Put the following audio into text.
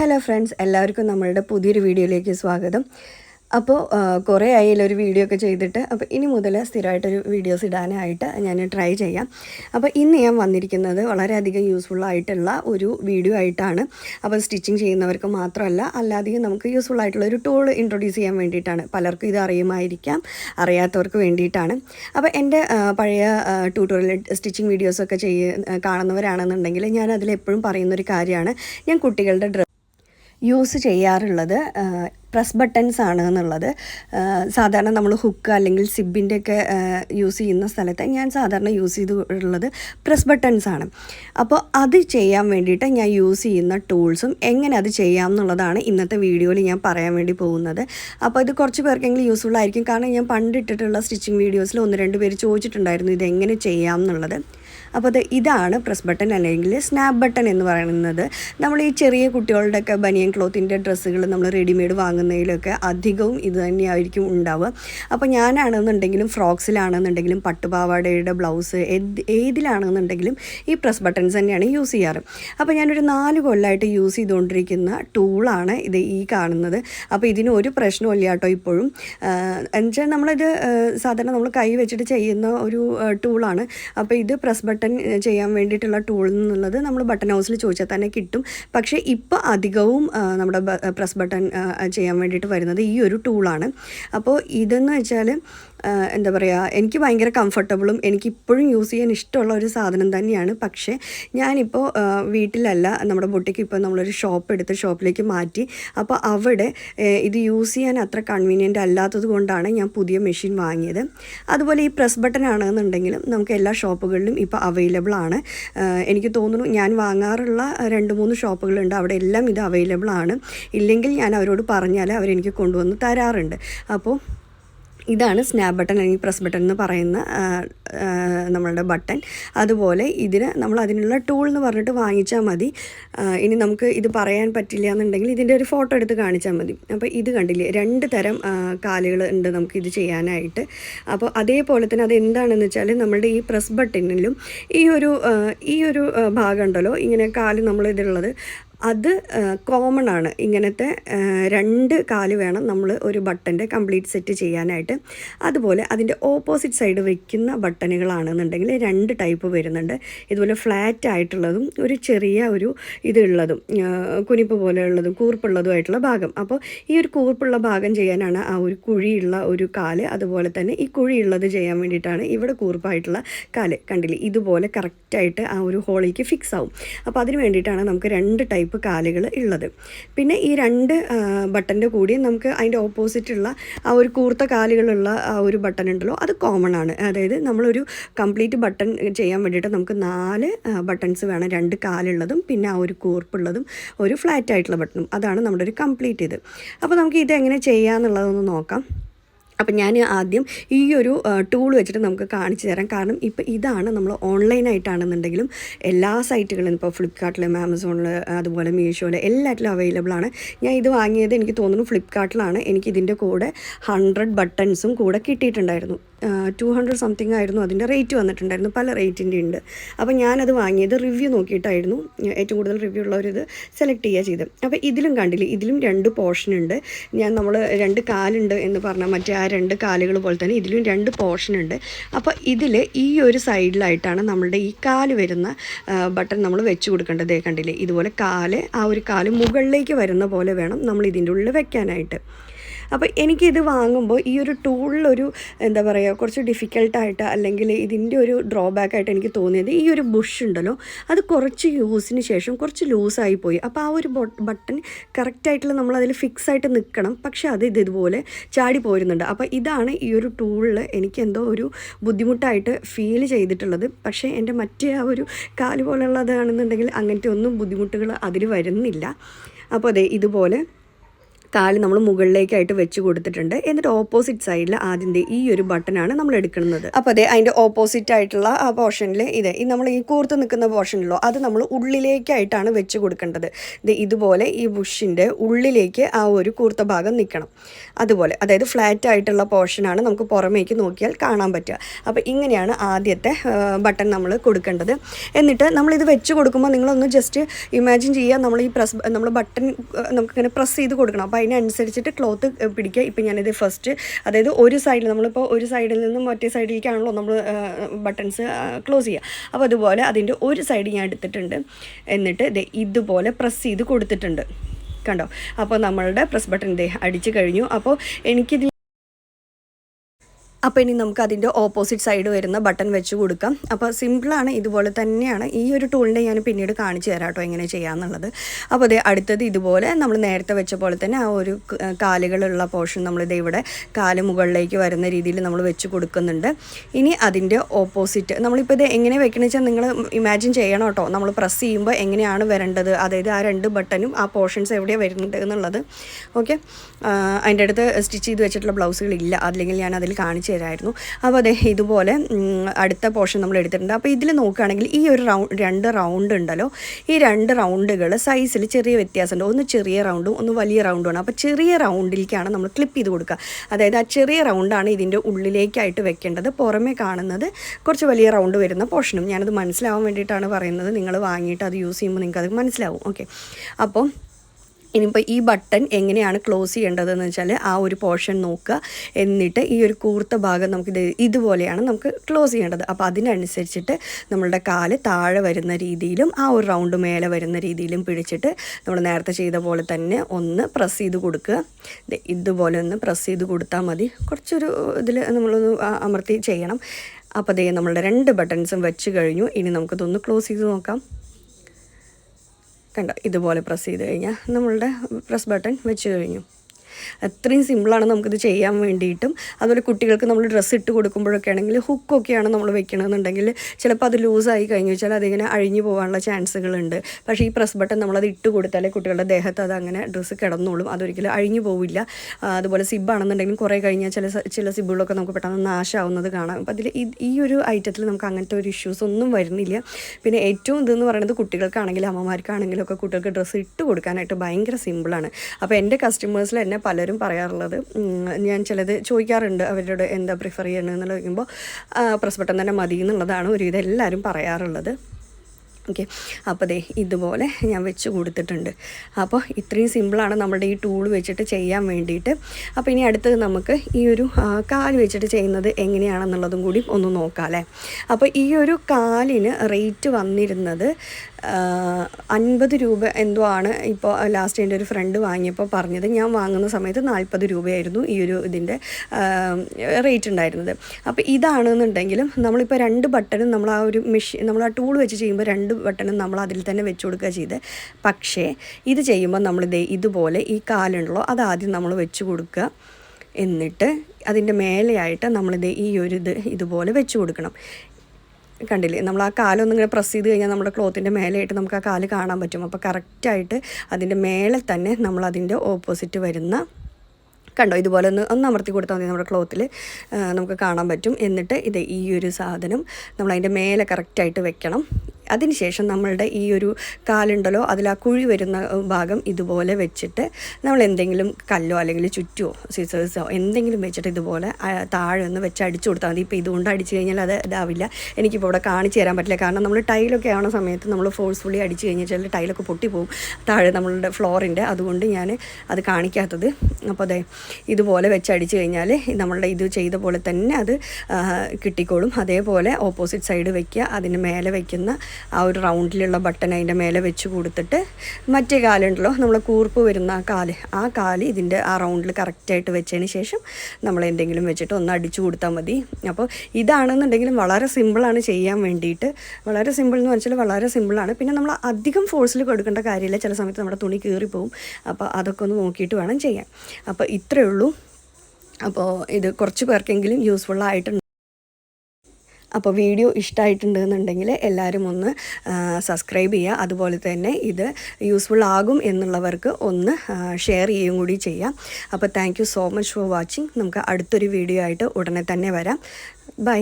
Hello friends എല്ലാവർക്കും നമ്മളുടെ പുതിയൊരു വീഡിയോയിലേക്ക് സ്വാഗതം. അപ്പോൾ കുറേ ആയില്ല ഒരു വീഡിയോ ഒക്കെ ചെയ്തിട്ട്. അപ്പോൾ ഇനി മുതൽ സ്ഥിരമായിട്ടൊരു വീഡിയോസ് ഇടാനായിട്ട് ഞാൻ ട്രൈ ചെയ്യാം. അപ്പോൾ ഇന്ന് ഞാൻ വന്നിരിക്കുന്നത് വളരെയധികം യൂസ്ഫുൾ ആയിട്ടുള്ള ഒരു വീഡിയോ ആയിട്ടാണ്. അപ്പോൾ സ്റ്റിച്ചിങ് ചെയ്യുന്നവർക്ക് മാത്രമല്ല അല്ലാതെയും നമുക്ക് യൂസ്ഫുൾ ആയിട്ടുള്ള ഒരു ടൂൾ ഇൻട്രൊഡ്യൂസ് ചെയ്യാൻ വേണ്ടിയിട്ടാണ്. പലർക്കും ഇത് അറിയുമായിരിക്കാം അറിയാത്തവർക്ക് വേണ്ടിയിട്ടാണ്. അപ്പോൾ എന്റെ പഴയ ട്യൂട്ടോറിയൽ സ്റ്റിച്ചിങ് വീഡിയോസൊക്കെ ചെയ്യ കാണുന്നവരാണെന്നുണ്ടെങ്കിൽ ഞാൻ അതിലെപ്പോഴും പറയുന്നൊരു കാര്യമാണ് ഞാൻ കുട്ടികളുടെ ഡ്രസ് യൂസ് ചെയ്യാറുള്ളത് പ്രസ് ബട്ടൺസ് ആണ് എന്നുള്ളത്. സാധാരണ നമ്മൾ ഹുക്ക് അല്ലെങ്കിൽ സിബിന്റെ ഒക്കെ യൂസ് ചെയ്യുന്ന സ്ഥലത്ത് ഞാൻ സാധാരണ യൂസ് ചെയ്തിട്ടുള്ളത് പ്രസ് ബട്ടൺസ് ആണ്. അപ്പോൾ അത് ചെയ്യാൻ വേണ്ടിയിട്ട് ഞാൻ യൂസ് ചെയ്യുന്ന ടൂൾസും എങ്ങനെ അത് ചെയ്യാം എന്നുള്ളതാണ് ഇന്നത്തെ വീഡിയോയിൽ ഞാൻ പറയാൻ വേണ്ടി പോകുന്നത്. അപ്പോൾ ഇത് കുറച്ച് പേർക്കെങ്കിലും യൂസ്ഫുൾ ആയിരിക്കും കാരണം ഞാൻ പണ്ടിട്ടിട്ടുള്ള സ്റ്റിച്ചിങ് വീഡിയോസിൽ ഒന്ന് രണ്ട് പേര് ചോദിച്ചിട്ടുണ്ടായിരുന്നു ഇത് എങ്ങനെ ചെയ്യാം എന്നുള്ളത്. അപ്പോൾ അത് ഇതാണ് പ്രസ് ബട്ടൺ അല്ലെങ്കിൽ സ്നാപ്പ് ബട്ടൺ എന്ന് പറയുന്നത്. നമ്മൾ ഈ ചെറിയ കുട്ടികളുടെയൊക്കെ ബനിയൻ ക്ലോത്തിന്റെ ഡ്രസ്സുകൾ നമ്മൾ റെഡിമെയ്ഡ് വാങ്ങുന്നതിലൊക്കെ അധികവും ഇത് തന്നെയായിരിക്കും ഉണ്ടാവുക. അപ്പോൾ ഞാനാണെന്നുണ്ടെങ്കിലും ഫ്രോക്സിലാണെന്നുണ്ടെങ്കിലും പട്ടുപാവാടയുടെ ബ്ലൗസ് ഏത് ഏതിലാണെന്നുണ്ടെങ്കിലും ഈ പ്രസ് ബട്ടൺസ് തന്നെയാണ് യൂസ് ചെയ്യാറ്. അപ്പോൾ ഞാനൊരു നാല് കൊല്ലമായിട്ട് യൂസ് ചെയ്തുകൊണ്ടിരിക്കുന്ന ടൂളാണ് ഇത് ഈ കാണുന്നത്. അപ്പോൾ ഇതിന് ഒരു പ്രശ്നമില്ല കേട്ടോ ഇപ്പോഴും. എന്നുവെച്ചാൽ നമ്മളിത് സാധാരണ നമ്മൾ കൈ വെച്ചിട്ട് ചെയ്യുന്ന ഒരു ടൂളാണ്. അപ്പോൾ ഇത് പ്രസ് ബട്ടൺ ചെയ്യാൻ വേണ്ടിയിട്ടുള്ള ടൂൾ എന്നുള്ളത് നമ്മൾ ബട്ടൺ ഹൗസിൽ ചോദിച്ചാൽ തന്നെ കിട്ടും. പക്ഷേ ഇപ്പോൾ അധികവും നമ്മുടെ പ്രസ് ബട്ടൺ ചെയ്യാൻ വേണ്ടിയിട്ട് വരുന്നത് ഈ ഒരു ടൂളാണ് അപ്പോൾ ഇതെന്ന് വെച്ചാൽ എന്താ പറയുക എനിക്ക് ഭയങ്കര കംഫർട്ടബിളും എനിക്ക് ഇപ്പോഴും യൂസ് ചെയ്യാൻ ഇഷ്ടമുള്ള ഒരു സാധനം തന്നെയാണ്. പക്ഷേ ഞാനിപ്പോൾ വീട്ടിലല്ല നമ്മുടെ ബൊട്ടിക്ക് ഇപ്പോൾ നമ്മളൊരു ഷോപ്പ് എടുത്ത് ഷോപ്പിലേക്ക് മാറ്റി. അപ്പോൾ അവിടെ ഇത് യൂസ് ചെയ്യാൻ അത്ര കൺവീനിയന്റ് അല്ലാത്തത് കൊണ്ടാണ് ഞാൻ പുതിയ മെഷീൻ വാങ്ങിയത്. അതുപോലെ ഈ പ്രസ് ബട്ടൺ ആണെന്നുണ്ടെങ്കിലും നമുക്ക് എല്ലാ ഷോപ്പുകളിലും ഇപ്പോൾ അവൈലബിൾ ആണ്. എനിക്ക് തോന്നുന്നു ഞാൻ വാങ്ങാറുള്ള രണ്ട് മൂന്ന് ഷോപ്പുകളുണ്ട് അവിടെ എല്ലാം ഇത് അവൈലബിൾ ആണ്. ഇല്ലെങ്കിൽ ഞാൻ അവരോട് പറഞ്ഞാൽ അവരെനിക്ക് കൊണ്ടുവന്ന് തരാറുണ്ട്. അപ്പോൾ ഇതാണ് സ്നാപ്പ് ബട്ടൺ അല്ലെങ്കിൽ പ്രസ് ബട്ടൺ എന്ന് പറയുന്ന നമ്മളുടെ ബട്ടൺ അതുപോലെ ഇതിന് നമ്മൾ അതിനുള്ള ടൂൾ എന്ന് പറഞ്ഞിട്ട് വാങ്ങിച്ചാൽ മതി. ഇനി നമുക്ക് ഇത് പറയാൻ പറ്റില്ല എന്നുണ്ടെങ്കിൽ ഇതിന്റെ ഒരു ഫോട്ടോ എടുത്ത് കാണിച്ചാൽ മതി. അപ്പോൾ ഇത് കണ്ടില്ലേ രണ്ട് തരം കാലുകൾ ഉണ്ട് നമുക്ക് ഇത് ചെയ്യാനായിട്ട്. അപ്പോൾ അതേപോലെ തന്നെ അത് എന്താണെന്ന് വെച്ചാൽ നമ്മളുടെ ഈ പ്രസ് ബട്ടണിലും ഈ ഒരു ഈ ഒരു ഭാഗം ഉണ്ടല്ലോ ഇങ്ങനെ കാൽ നമ്മൾ ഇതുള്ളത് അത് കോമൺ ആണ്. ഇങ്ങനത്തെ രണ്ട് കാൽ വേണം നമ്മൾ ഒരു ബട്ടന്റെ കംപ്ലീറ്റ് സെറ്റ് ചെയ്യാനായിട്ട്. അതുപോലെ അതിന്റെ ഓപ്പോസിറ്റ് സൈഡ് വയ്ക്കുന്ന ബട്ടണുകളാണെന്നുണ്ടെങ്കിൽ രണ്ട് ടൈപ്പ് വരുന്നുണ്ട്. ഇതുപോലെ ഫ്ലാറ്റ് ആയിട്ടുള്ളതും ഒരു ചെറിയ ഒരു ഇതുള്ളതും കുനിപ്പ് പോലെയുള്ളതും കൂർപ്പുള്ളതുമായിട്ടുള്ള ഭാഗം. അപ്പോൾ ഈ ഒരു കൂർപ്പുള്ള ഭാഗം ചെയ്യാനാണ് ആ ഒരു കുഴിയുള്ള ഒരു കാൽ. അതുപോലെ തന്നെ ഈ കുഴിയുള്ളത് ചെയ്യാൻ വേണ്ടിയിട്ടാണ് ഇവിടെ കൂർപ്പായിട്ടുള്ള കാൽ. കണ്ടില്ലേ? ഇതുപോലെ കറക്റ്റായിട്ട് ആ ഒരു ഹോളിലേക്ക് ഫിക്സ് ആവും. അപ്പോൾ അതിന് വേണ്ടിയിട്ടാണ് നമുക്ക് രണ്ട് ടൈപ്പ് കാലുകൾ ഉള്ളത് പിന്നെ ഈ രണ്ട് ബട്ടന്റെ കൂടി നമുക്ക് അതിന്റെ ഓപ്പോസിറ്റുള്ള ആ ഒരു കൂർത്ത കാലുകളുള്ള ആ ഒരു ബട്ടൺ ഉണ്ടല്ലോ അത് കോമൺ ആണ്. അതായത് നമ്മളൊരു കംപ്ലീറ്റ് ബട്ടൺ ചെയ്യാൻ വേണ്ടിയിട്ട് നമുക്ക് നാല് ബട്ടൺസ് വേണം. രണ്ട് കാലുള്ളതും പിന്നെ ആ ഒരു കൂർപ്പുള്ളതും ഒരു ഫ്ലാറ്റ് ആയിട്ടുള്ള ബട്ടണും അതാണ് നമ്മുടെ ഒരു കംപ്ലീറ്റ് ഇത്. അപ്പോൾ നമുക്ക് ഇത് എങ്ങനെ ചെയ്യാമെന്നുള്ളതൊന്ന് നോക്കാം. അപ്പം ഞാൻ ആദ്യം ഈ ഒരു ടൂൾ വെച്ചിട്ട് നമുക്ക് കാണിച്ചു തരാം. കാരണം ഇപ്പോൾ ഇതാണ് നമ്മൾ ഓൺലൈനായിട്ടാണെന്നുണ്ടെങ്കിലും എല്ലാ സൈറ്റുകളും ഇപ്പോൾ ഫ്ലിപ്പ്കാർട്ടിലും ആമസോണിൽ അതുപോലെ മീഷോയിൽ എല്ലാറ്റിലും അവൈലബിൾ ആണ്. ഞാൻ ഇത് വാങ്ങിയത് എനിക്ക് തോന്നുന്നു ഫ്ലിപ്പ്കാർട്ടിലാണ് എനിക്ക് ഇതിന്റെ കൂടെ ഹൺഡ്രഡ് ബട്ടൺസും കൂടെ കിട്ടിയിട്ടുണ്ടായിരുന്നു. ടു ഹൺഡ്രഡ് സംതിങ് ആയിരുന്നു. അതിന്റെ റേറ്റ് വന്നിട്ടുണ്ടായിരുന്നു. പല റേറ്റിന്റെ ഉണ്ട്. അപ്പോൾ ഞാനത് വാങ്ങിയത് റിവ്യൂ നോക്കിയിട്ടായിരുന്നു. ഏറ്റവും കൂടുതൽ റിവ്യൂ ഉള്ളവരിത് സെലക്ട് ചെയ്യുക ചെയ്തത്. അപ്പോൾ ഇതിലും കണ്ടില്ല ഇതിലും രണ്ട് പോർഷൻ ഉണ്ട്. ഞാൻ നമ്മൾ രണ്ട് കാലുണ്ട് എന്ന് പറഞ്ഞാൽ മറ്റേ ആ രണ്ട് കാലുകൾ പോലെ തന്നെ ഇതിലും രണ്ട് പോർഷൻ ഉണ്ട്. അപ്പോൾ ഇതിൽ ഈ ഒരു സൈഡിലായിട്ടാണ് നമ്മളുടെ ഈ കാൽ വരുന്ന ബട്ടൺ നമ്മൾ വെച്ച് കൊടുക്കേണ്ടത്. കണ്ടില്ലേ ഇതുപോലെ കാൽ ആ ഒരു കാൽ മുകളിലേക്ക് വരുന്ന പോലെ വേണം നമ്മൾ ഇതിന്റെ ഉള്ളിൽ വെക്കാനായിട്ട്. അപ്പോൾ എനിക്കിത് വാങ്ങുമ്പോൾ ഈ ഒരു ടൂളിലൊരു എന്താ പറയുക കുറച്ച് ഡിഫിക്കൽട്ടായിട്ട് അല്ലെങ്കിൽ ഇതിന്റെ ഒരു ഡ്രോബാക്ക് ആയിട്ട് എനിക്ക് തോന്നിയത് ഈ ഒരു ബുഷ് ഉണ്ടല്ലോ. അത് കുറച്ച് യൂസിന് ശേഷം കുറച്ച് ലൂസായി പോയി. അപ്പോൾ ആ ഒരു ബട്ടൺ കറക്റ്റായിട്ടുള്ള നമ്മൾ അതിൽ ഫിക്സ് ആയിട്ട് നിൽക്കണം. പക്ഷേ അത് ഇത് ഇതുപോലെ ചാടി പോരുന്നുണ്ട്. അപ്പോൾ ഇതാണ് ഈ ഒരു ടൂളിൽ എനിക്ക് എന്തോ ഒരു ബുദ്ധിമുട്ടായിട്ട് ഫീൽ ചെയ്തിട്ടുള്ളത്. പക്ഷേ എന്റെ മറ്റേ ആ ഒരു കാൽ പോലെയുള്ളതാണെന്നുണ്ടെങ്കിൽ അങ്ങനത്തെ ഒന്നും ബുദ്ധിമുട്ടുകൾ അതിൽ വരുന്നില്ല. അപ്പോൾ അതെ ഇതുപോലെ കാൽ നമ്മൾ മുകളിലേക്കായിട്ട് വെച്ച് കൊടുത്തിട്ടുണ്ട്. എന്നിട്ട് ഓപ്പോസിറ്റ് സൈഡിൽ ആദ്യത്തെ ഈ ഒരു ബട്ടനാണ് നമ്മൾ എടുക്കുന്നത്. അപ്പോൾ അതെ അതിന്റെ ഓപ്പോസിറ്റ് ആയിട്ടുള്ള ആ പോർഷനിൽ ഇത്. ഈ നമ്മൾ ഈ കൂർത്ത് നിൽക്കുന്ന പോർഷനിലോ അത് നമ്മൾ ഉള്ളിലേക്കായിട്ടാണ് വെച്ച് കൊടുക്കേണ്ടത്. ഇത് ഇതുപോലെ ഈ ബുഷിന്റെ ഉള്ളിലേക്ക് ആ ഒരു കൂർത്ത ഭാഗം നിൽക്കണം അതുപോലെ അതായത് ഫ്ലാറ്റ് ആയിട്ടുള്ള പോർഷനാണ് നമുക്ക് പുറമേക്ക് നോക്കിയാൽ കാണാൻ പറ്റുക. അപ്പോൾ ഇങ്ങനെയാണ് ആദ്യത്തെ ബട്ടൺ നമ്മൾ കൊടുക്കേണ്ടത്. എന്നിട്ട് നമ്മളിത് വെച്ച് കൊടുക്കുമ്പോൾ നിങ്ങളൊന്ന് ജസ്റ്റ് ഇമാജിൻ ചെയ്യുക നമ്മൾ ഈ പ്രസ് നമ്മൾ ബട്ടൺ നമുക്കിങ്ങനെ പ്രസ് ചെയ്ത് കൊടുക്കണം. അപ്പോൾ അതിനനുസരിച്ചിട്ട് ക്ലോത്ത് പിടിക്കുക. ഇപ്പം ഞാനിത് ഫസ്റ്റ് അതായത് ഒരു സൈഡിൽ നമ്മളിപ്പോൾ ഒരു സൈഡിൽ നിന്നും മറ്റേ സൈഡിലേക്കാണല്ലോ നമ്മൾ ബട്ടൺസ് ക്ലോസ് ചെയ്യുക. അപ്പോൾ അതുപോലെ അതിന്റെ ഒരു സൈഡ് ഞാൻ എടുത്തിട്ടുണ്ട്. എന്നിട്ട് ദേ ഇതുപോലെ പ്രസ് ചെയ്ത് കൊടുത്തിട്ടുണ്ട്. കണ്ടോ? അപ്പോൾ നമ്മളുടെ പ്രസ് ബട്ടൺ ദേ അടിച്ചു കഴിഞ്ഞു. അപ്പോൾ എനിക്കിതിൽ അപ്പോൾ ഇനി നമുക്ക് അതിന്റെ ഓപ്പോസിറ്റ് സൈഡ് വരുന്ന ബട്ടൺ വെച്ച് കൊടുക്കാം. അപ്പോൾ സിമ്പിളാണ് ഇതുപോലെ തന്നെയാണ്. ഈ ഒരു ടൂളിന്റെ ഞാൻ പിന്നീട് കാണിച്ചു തരാം കേട്ടോ എങ്ങനെ ചെയ്യാമെന്നുള്ളത് അപ്പോൾ അതേ അടുത്തത് ഇതുപോലെ നമ്മൾ നേരത്തെ വെച്ച പോലെ തന്നെ ആ ഒരു കാലുകളുള്ള പോർഷൻ നമ്മളിത് ഇവിടെ കാൽ മുകളിലേക്ക് വരുന്ന രീതിയിൽ നമ്മൾ വെച്ച് കൊടുക്കുന്നുണ്ട്. ഇനി അതിന്റെ ഓപ്പോസിറ്റ് നമ്മളിപ്പോൾ ഇത് എങ്ങനെ വെക്കണമെന്ന് വെച്ചാൽ നിങ്ങൾ ഇമാജിൻ ചെയ്യണം കേട്ടോ. നമ്മൾ പ്രസ് ചെയ്യുമ്പോൾ എങ്ങനെയാണ് വരേണ്ടത്? അതായത് ആ രണ്ട് ബട്ടണും ആ പോർഷൻസ് എവിടെയാണ് വരുന്നത് എന്നുള്ളത്. ഓക്കെ അതിന്റെ അടുത്ത് സ്റ്റിച്ച് ചെയ്ത് വെച്ചിട്ടുള്ള ബ്ലൗസുകളില്ല അല്ലെങ്കിൽ ഞാൻ അതിൽ കാണിച്ചു തരായിരുന്നു അപ്പോൾ അതെ ഇതുപോലെ അടുത്ത പോർഷൻ നമ്മൾ എടുത്തിട്ടുണ്ട്. അപ്പോൾ ഇതിൽ നോക്കുകയാണെങ്കിൽ ഈ ഒരു റൗണ്ട് രണ്ട് റൗണ്ട് ഉണ്ടല്ലോ. ഈ രണ്ട് റൗണ്ടുകൾ സൈസിൽ ചെറിയ വ്യത്യാസമുണ്ട്. ഒന്ന് ചെറിയ റൗണ്ടും ഒന്ന് വലിയ റൗണ്ടുമാണ് അപ്പോൾ ചെറിയ റൗണ്ടിലേക്കാണ് നമ്മൾ ക്ലിപ്പ് ചെയ്ത് കൊടുക്കുക. അതായത് ആ ചെറിയ റൗണ്ടാണ് ഇതിന്റെ ഉള്ളിലേക്കായിട്ട് വെക്കേണ്ടത്. പുറമേ കാണുന്നത് കുറച്ച് വലിയ റൗണ്ട് വരുന്ന പോർഷനും ഞാനത് മനസ്സിലാവാൻ വേണ്ടിയിട്ടാണ് പറയുന്നത്. നിങ്ങൾ വാങ്ങിയിട്ട് അത് യൂസ് ചെയ്യുമ്പോൾ നിങ്ങൾക്ക് അത് മനസ്സിലാവും. ഓക്കെ അപ്പോൾ ഇനിയിപ്പോൾ ഈ ബട്ടൺ എങ്ങനെയാണ് ക്ലോസ് ചെയ്യേണ്ടതെന്ന് വെച്ചാൽ ആ ഒരു പോർഷൻ നോക്കുക. എന്നിട്ട് ഈ ഒരു കൂർത്ത ഭാഗം നമുക്ക് ഇത് ഇതുപോലെയാണ് നമുക്ക് ക്ലോസ് ചെയ്യേണ്ടത്. അപ്പോൾ അതിനനുസരിച്ചിട്ട് നമ്മളുടെ കാൽ താഴെ വരുന്ന രീതിയിലും ആ ഒരു റൗണ്ട് മേലെ വരുന്ന രീതിയിലും പിടിച്ചിട്ട് നമ്മൾ നേരത്തെ ചെയ്ത പോലെ തന്നെ ഒന്ന് പ്രസ് ചെയ്ത് കൊടുക്കുക. ഇതുപോലെ ഒന്ന് പ്രസ് ചെയ്ത് കൊടുത്താൽ മതി. കുറച്ചൊരു ഇതിൽ നമ്മളൊന്ന് അമർത്തി ചെയ്യണം. അപ്പോൾ ദേ നമ്മളുടെ രണ്ട് ബട്ടൺസും വെച്ച് കഴിഞ്ഞു. ഇനി നമുക്കിതൊന്ന് ക്ലോസ് ചെയ്ത് നോക്കാം. കണ്ടോ ഇതുപോലെ പ്രസ് ചെയ്ത് കഴിഞ്ഞാൽ നമ്മളുടെ പ്രസ് ബട്ടൺ വെച്ച് കഴിഞ്ഞു. അത്രയും സിമ്പിളാണ് നമുക്കിത് ചെയ്യാൻ വേണ്ടിയിട്ടും. അതുപോലെ കുട്ടികൾക്ക് നമ്മൾ ഡ്രസ്സ് ഇട്ട് കൊടുക്കുമ്പോഴൊക്കെ ആണെങ്കിൽ ഹുക്കൊക്കെയാണ് നമ്മൾ വെക്കണമെന്നുണ്ടെങ്കിൽ ചിലപ്പോൾ അത് ലൂസായി കഴിഞ്ഞു വെച്ചാൽ അതിങ്ങനെ അഴിഞ്ഞു പോകാനുള്ള ചാൻസുകളുണ്ട്. പക്ഷേ ഈ പ്രസ് ബട്ടൺ നമ്മളത് ഇട്ട് കൊടുത്താലേ കുട്ടികളുടെ ദേഹത്ത് അത് അങ്ങനെ ഡ്രസ്സ് കിടന്നോളും. അതൊരിക്കലും അഴിഞ്ഞു പോവില്ല. അതുപോലെ സിബാണെന്നുണ്ടെങ്കിലും കുറേ കഴിഞ്ഞാൽ ചില ചില സിബുകളൊക്കെ നമുക്ക് പെട്ടെന്ന് നാശമാവുന്നത് കാണാം. അപ്പോൾ അതിൽ ഈ ഒരു ഐറ്റത്തിൽ നമുക്ക് അങ്ങനത്തെ ഒരു ഇഷ്യൂസ് ഒന്നും വരുന്നില്ല. പിന്നെ ഏറ്റവും ഇതെന്ന് പറയുന്നത് കുട്ടികൾക്കാണെങ്കിലും അമ്മമാർക്കാണെങ്കിലും ഒക്കെ കുട്ടികൾക്ക് ഡ്രസ്സ് ഇട്ട് കൊടുക്കാനായിട്ട് ഭയങ്കര സിമ്പിളാണ്. അപ്പോൾ എന്റെ കസ്റ്റമേഴ്സിൽ എന്നെ പലരും പറയാറുള്ളത്. ഞാൻ ചിലത് ചോദിക്കാറുണ്ട് അവരോട് എന്താ പ്രിഫർ ചെയ്യണമെന്ന് ചോദിക്കുമ്പോൾ പ്രസ് ബട്ടൺ തന്നെ മതി എന്നുള്ളതാണ് ഒരുവിധം എല്ലാവരും പറയാറുള്ളത്. ഓക്കെ അപ്പോൾ ദേ ഇതുപോലെ ഞാൻ വെച്ച് കൊടുത്തിട്ടുണ്ട്. അപ്പോൾ ഇത്രയും സിമ്പിളാണ് നമ്മുടെ ഈ ടൂൾ വെച്ചിട്ട് ചെയ്യാൻ വേണ്ടിയിട്ട്. അപ്പോൾ ഇനി അടുത്തത് നമുക്ക് ഈ ഒരു കാൽ വെച്ചിട്ട് ചെയ്യുന്നത് എങ്ങനെയാണെന്നുള്ളതും കൂടി ഒന്ന് നോക്കാം അല്ലേ? അപ്പോൾ ഈ ഒരു കാലിന് റേറ്റ് വന്നിരുന്നത് അൻപത് രൂപ എന്തോ ആണ് ഇപ്പോൾ ലാസ്റ്റ് എന്റെ ഒരു ഫ്രണ്ട് വാങ്ങിയപ്പോൾ പറഞ്ഞത്. ഞാൻ വാങ്ങുന്ന സമയത്ത് നാൽപ്പത് രൂപയായിരുന്നു ഈ ഒരു ഇതിന്റെ റേറ്റ് ഉണ്ടായിരുന്നത്. അപ്പോൾ ഇതാണെന്നുണ്ടെങ്കിലും നമ്മളിപ്പോൾ രണ്ട് ബട്ടണും നമ്മൾ ആ ഒരു മെഷീൻ നമ്മൾ ആ ടൂൾ വെച്ച് ചെയ്യുമ്പോൾ രണ്ട് ബട്ടണും നമ്മൾ അതിൽ തന്നെ വെച്ച് കൊടുക്കുക ചെയ്ത്. പക്ഷേ ഇത് ചെയ്യുമ്പോൾ നമ്മൾ ഇതേ ഇതുപോലെ ഈ കാലുണ്ടല്ലോ അത് ആദ്യം നമ്മൾ വെച്ച് കൊടുക്കുക എന്നിട്ട് അതിന്റെ മേലെയായിട്ട് നമ്മളിത് ഈ ഒരു ഇത് ഇതുപോലെ വെച്ച് കൊടുക്കണം. കണ്ടില്ലേ? നമ്മൾ ആ കാലൊന്നും ഇങ്ങനെ പ്രസ് ചെയ്ത് കഴിഞ്ഞാൽ നമ്മുടെ ക്ലോത്തിന്റെ മേലെയായിട്ട് നമുക്ക് ആ കാൽ കാണാൻ പറ്റും. അപ്പോൾ കറക്റ്റായിട്ട് അതിന്റെ മേലെ തന്നെ നമ്മൾ അതിന്റെ ഓപ്പോസിറ്റ് വരുന്ന കണ്ടോ? ഇതുപോലെ ഒന്ന് ഒന്ന് അമർത്തി കൊടുത്താൽ മതി നമ്മുടെ ക്ലോത്തിൽ നമുക്ക് കാണാൻ പറ്റും. എന്നിട്ട് ഇത് ഈ ഒരു സാധനം നമ്മൾ അതിന്റെ മേലെ കറക്റ്റായിട്ട് വെക്കണം. അതിനുശേഷം നമ്മളുടെ ഈ ഒരു കാലുണ്ടല്ലോ അതിൽ ആ കുഴി വരുന്ന ഭാഗം ഇതുപോലെ വെച്ചിട്ട് നമ്മൾ എന്തെങ്കിലും കല്ലോ അല്ലെങ്കിൽ ചുറ്റുമോ സിസേഴ്സോ എന്തെങ്കിലും വെച്ചിട്ട് ഇതുപോലെ താഴെ ഒന്ന് വെച്ച് അടിച്ചു കൊടുത്താൽ മതി. ഇപ്പോൾ ഇതുകൊണ്ട് അടിച്ചു കഴിഞ്ഞാൽ അത് ഇതാവില്ല. എനിക്കിപ്പോൾ ഇവിടെ കാണിച്ചു തരാൻ പറ്റില്ല. കാരണം നമ്മൾ ടൈലൊക്കെ ആവുന്ന സമയത്ത് നമ്മൾ ഫോഴ്സ്ഫുള്ളി അടിച്ചു കഴിഞ്ഞാൽ ടൈലൊക്കെ പൊട്ടിപ്പോവും താഴെ നമ്മളുടെ ഫ്ലോറിന്റെ. അതുകൊണ്ട് ഞാൻ അത് കാണിക്കാത്തത്. അപ്പോൾ അതെ ഇതുപോലെ വെച്ച് അടിച്ചു കഴിഞ്ഞാൽ നമ്മളുടെ ഇത് ചെയ്ത പോലെ തന്നെ അത് കിട്ടിക്കോളും. അതേപോലെ ഓപ്പോസിറ്റ് സൈഡ് വയ്ക്കുക അതിന് മേലെ വെക്കുന്ന ആ ഒരു റൗണ്ടിലുള്ള ബട്ടൺ അതിന്റെ മേലെ വെച്ച് കൊടുത്തിട്ട് മറ്റേ കാലുണ്ടല്ലോ നമ്മൾ കൂർപ്പ് വരുന്ന ആ കാൽ ആ കാൽ ഇതിന്റെ ആ റൗണ്ടിൽ കറക്റ്റായിട്ട് വെച്ചതിന് ശേഷം നമ്മൾ എന്തെങ്കിലും വെച്ചിട്ട് ഒന്ന് അടിച്ചു കൊടുത്താൽ മതി. അപ്പോൾ ഇതാണെന്നുണ്ടെങ്കിലും വളരെ സിമ്പിളാണ് ചെയ്യാൻ വേണ്ടിയിട്ട്. വളരെ സിമ്പിൾ എന്ന് വെച്ചാൽ വളരെ സിമ്പിളാണ്. പിന്നെ നമ്മൾ അധികം ഫോഴ്സിൽ കൊടുക്കേണ്ട കാര്യമില്ല. ചില സമയത്ത് നമ്മുടെ തുണി കീറിപ്പോവും. അപ്പോൾ അതൊക്കെ ഒന്ന് നോക്കിയിട്ട് വേണം ചെയ്യാൻ. അപ്പോൾ ഇത്രയേ ഉള്ളൂ. അപ്പോൾ ഇത് കുറച്ച് പേർക്കെങ്കിലും യൂസ്ഫുൾ ആയിട്ടുണ്ട്. അപ്പോൾ വീഡിയോ ഇഷ്ടമായിട്ടുണ്ടെന്നുണ്ടെങ്കിൽ എല്ലാവരും ഒന്ന് സബ്സ്ക്രൈബ് ചെയ്യുക. അതുപോലെ തന്നെ ഇത് യൂസ്ഫുൾ ആകും എന്നുള്ളവർക്ക് ഒന്ന് ഷെയർ ചെയ്യുകയും കൂടി ചെയ്യാം. അപ്പോൾ thank so much for watching. നമുക്ക് അടുത്തൊരു വീഡിയോ ആയിട്ട് ഉടനെ തന്നെ വരാം. ബൈ.